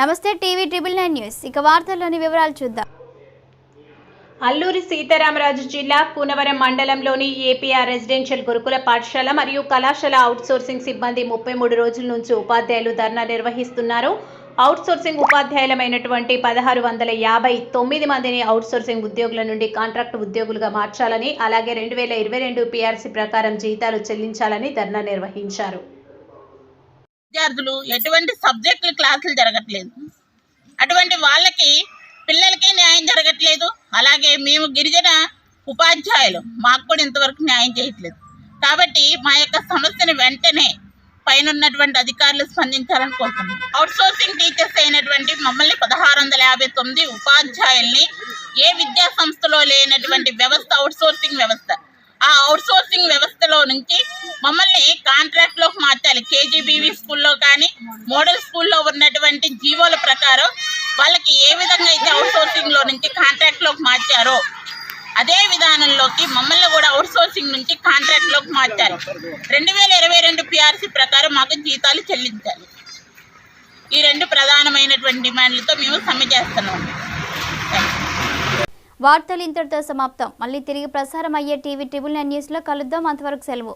నమస్తే TV triple nine news. ఇక వార్తల్లోని వివరాలు చూద్దాం. అల్లూరి సీతారామరాజు జిల్లా కూనవరం మండలంలోని ఏపీఆర్ రెసిడెన్షియల్ గురుకుల పాఠశాల మరియు కళాశాల అవుట్సోర్సింగ్ సిబ్బంది ముప్పై మూడు రోజుల నుంచి ఉపాధ్యాయులు ధర్నా నిర్వహిస్తున్నారు. అవుట్సోర్సింగ్ ఉపాధ్యాయులమైనటువంటి పదహారు వందల యాభై తొమ్మిది మందిని అవుట్సోర్సింగ్ ఉద్యోగుల నుండి కాంట్రాక్ట్ ఉద్యోగులుగా మార్చాలని అలాగే రెండు వేల ఇరవై రెండు పీఆర్సీ ప్రకారం జీతాలు చెల్లించాలని ధర్నా నిర్వహించారు. విద్యార్థులు ఎటువంటి సబ్జెక్టులు క్లాసులు జరగట్లేదు. అటువంటి వాళ్ళకి పిల్లలకి న్యాయం జరగట్లేదు. అలాగే మేము గిరిజన ఉపాధ్యాయులు మాకు కూడా ఇంతవరకు న్యాయం చేయట్లేదు. కాబట్టి మా యొక్క సమస్యను వెంటనే పైన ఉన్నటువంటి అధికారులు స్పందించాలని కోరుతున్నాం. అవుట్ సోర్సింగ్ టీచర్స్ అయినటువంటి మమ్మల్ని పదహారు వందల యాభై తొమ్మిది ఉపాధ్యాయుల్ని ఏ విద్యా సంస్థలో లేనటువంటి వ్యవస్థ అవుట్ సోర్సింగ్ వ్యవస్థ? ఆ అవుట్ సోర్సింగ్ వ్యవస్థలో నుంచి మమ్మల్ని కాంట్రాక్ట్లోకి కేజీబీవీ స్కూల్లో కానీ మోడల్ స్కూల్లో ఉన్నటువంటి జీవోల ప్రకారం వాళ్ళకి ఏ విధంగా అయితే అవుట్ సోర్సింగ్లో నుంచి కాంట్రాక్ట్లోకి మార్చారో అదే విధానంలోకి మమ్మల్ని కూడా అవుట్ సోర్సింగ్ నుంచి కాంట్రాక్ట్లోకి మార్చాలి రెండు వేల ఇరవై రెండు పిఆర్సీ ప్రకారం మాకు జీతాలు చెల్లించాలి ఈ రెండు ప్రధానమైనటువంటి డిమాండ్లతో మేము సమ్మె చేస్తున్నాం. వార్తలు ఇంతటితో సమాప్తం. మళ్ళీ తిరిగి ప్రసారం అయ్యే టీవీ ట్రిబుల్ నైన్ న్యూస్లో కలుద్దాం. అంతవరకు సెలవు.